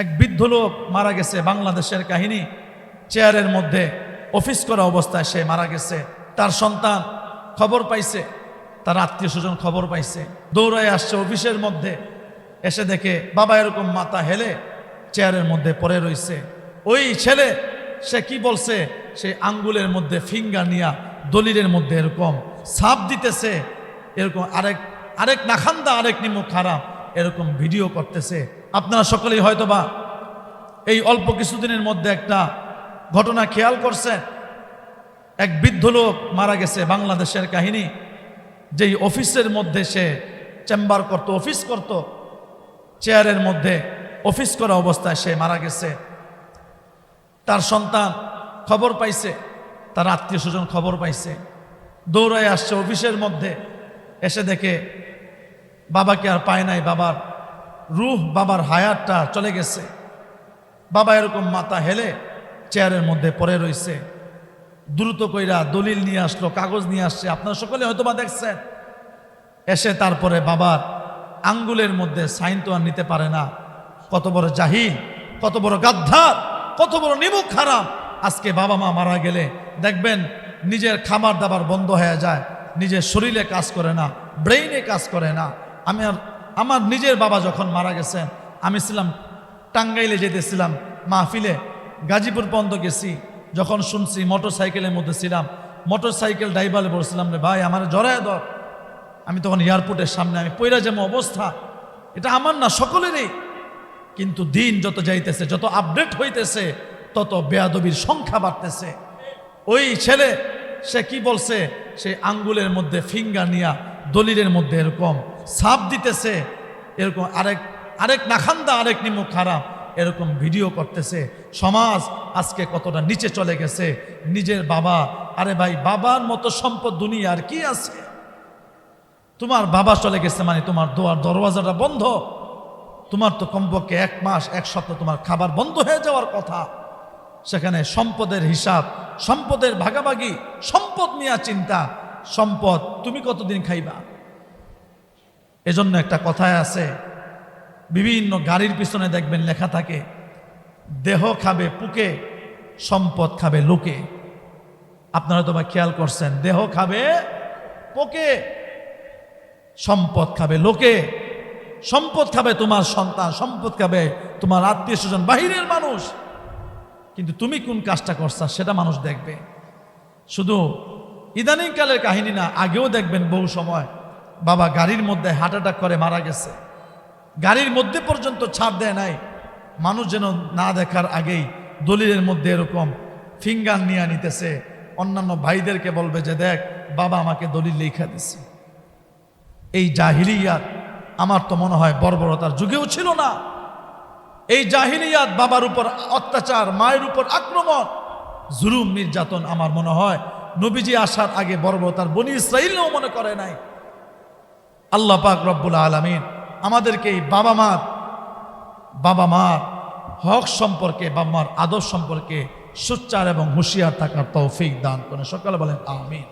এক বৃদ্ধ লোক মারা গেছে বাংলাদেশের কাহিনী। চেয়ারের মধ্যে অফিস করা অবস্থায় সে মারা গেছে। তার সন্তান খবর পাইছে, তার আত্মীয় স্বজন খবর পাইছে। দৌড়ায় আসছে অফিসের মধ্যে, এসে দেখে বাবা এরকম মাথা হেলে চেয়ারের মধ্যে পড়ে রইছে। ওই ছেলে, সে কি বলছে? সে আঙ্গুলের মধ্যে ফিঙ্গার নিয়া দলিলের মধ্যে এরকম সাপ দিতেছে, এরকম আরেক আরেক নাখান্দা, আরেক নিমুখ খারাপ, এরকম ভিডিও করতেছে। আপনারা সকলেই হয়তোবা এই অল্প কিছুদিনের মধ্যে একটা ঘটনা খেয়াল করছেন। এক বৃদ্ধ লোক মারা গেছে বাংলাদেশের কাহিনী। যেই অফিসের মধ্যে সে চেম্বার করত, অফিস করত, চেয়ারের মধ্যে অফিস করা অবস্থায় সে মারা গেছে। তার সন্তান খবর পাইছে, তার আত্মীয় স্বজন খবর পাইছে। দৌড়ায় আসছে অফিসের মধ্যে, এসে দেখে বাবাকে আর পায় নাই, বাবার রুহ বাবার হায়াতটা চলে গেছে। বাবা এরকম মাথা হেলে চেয়ারের মধ্যে পড়ে রইছে। দ্রুত কইরা দলিল নিয়ে আসলো, কাগজ নিয়ে আসছে। আপনারা সকলে হয়তো বা দেখছেন। এসে তারপরে বাবার আঙ্গুলের মধ্যে সাইন তো আর নিতে পারে না। কত বড় জাহিল, কত বড় গাদ্ধার কত বড় নিমুখ খারাপ আজকে বাবা মা মারা গেলে দেখবেন নিজের খাবার দাবার বন্ধ হয়ে যায়, নিজের শরীরে কাজ করে না, ব্রেইনে কাজ করে না। আমি আর আমার নিজের বাবা যখন মারা গেছেন, আমি ছিলাম টাঙ্গাইলে যেতেছিলাম, মাহফিলে গাজীপুর পর্যন্ত গেছি, যখন শুনছি মোটর সাইকেলের মধ্যে ছিলাম মোটর সাইকেল ড্রাইভারে বলছিলাম রে ভাই, আমার জড়ায় ধর। আমি তখন এয়ারপোর্টের সামনে, আমি পৈরা যেমন অবস্থা। এটা আমার না, সকলেরই। কিন্তু দিন যত যাইতেছে, যত আপডেট হইতেছে, তত বেয়াদবির সংখ্যা বাড়তেছে। ওই ছেলে, সে কি বলছে? সে আঙ্গুলের মধ্যে ফিঙ্গার নিয়া দলিলের মধ্যে এরকম সাপ দিতেছে, এরকম আরেক আরেক নাখান্দা, আরেক নিমুখ খারাপ, এরকম ভিডিও করতেছে। সমাজ আজকে কতটা নিচে চলে গেছে, নিজের বাবা, আরে ভাই, বাবার মতো সম্পদ দুনিয়ার কি আছে? তোমার বাবা চলে গেছে মানে তোমার দোয়ার দরওয়াজাটা বন্ধ। তোমার তো কমপক্ষে এক মাস, এক সপ্তাহ তোমার খাবার বন্ধ হয়ে যাওয়ার কথা। সেখানে সম্পদের হিসাব, সম্পদের ভাগাভাগি, সম্পদ নিয়ে চিন্তা। সম্পদ তুমি কতদিন খাইবা? এজন্য একটা কথায় আছে, বিভিন্ন গাড়ির পিছনে দেখবেন লেখা থাকে, দেহ খাবে পুকে, সম্পদ খাবে লোকে। আপনারা তো বা খেয়াল করছেন, দেহ খাবে পোকে, সম্পদ খাবে লোকে। সম্পদ খাবে তোমার সন্তান, সম্পদ খাবে তোমার আত্মীয় স্বজন, বাহিরের মানুষ। কিন্তু তুমি কোন কাজটা করছা, সেটা মানুষ দেখবে। শুধু ইদানিংকালের কাহিনী না, আগেও দেখবেন বহু সময় বাবা গাড়ির মধ্যে হার্ট অ্যাটাক করে, মারা গেছে। গাড়ির মধ্যে পর্যন্ত ছাড় দেয় নাই। মানুষ যেন না দেখার আগেই দলিলের মধ্যে এরকম ফিঙ্গার নিয়ে নিতেছে। অন্যান্য ভাইদেরকে বলবে যে, দেখ, বাবা আমাকে দলিল লেখা দিছে। এই জাহিলিয়াত আমার তো মনে হয় বর্বরতার যুগেও ছিল না। এই জাহিলিয়াত বাবার উপর অত্যাচার, মায়ের উপর আক্রমণ, জুলুম, নির্যাতন আমার মনে হয় নবীজি আসার আগে বর্বরতার বনি ইসরাইলও মনে করে নাই। আল্লাহ পাক রব্বুল আলমিন আমাদেরকে এই বাবা মার বাবা মার হক সম্পর্কে, বাবা মার আদর সম্পর্কে সুচ্চার এবং হুঁশিয়ার থাকার তৌফিক দান করে সকালে বলেন, আমিন।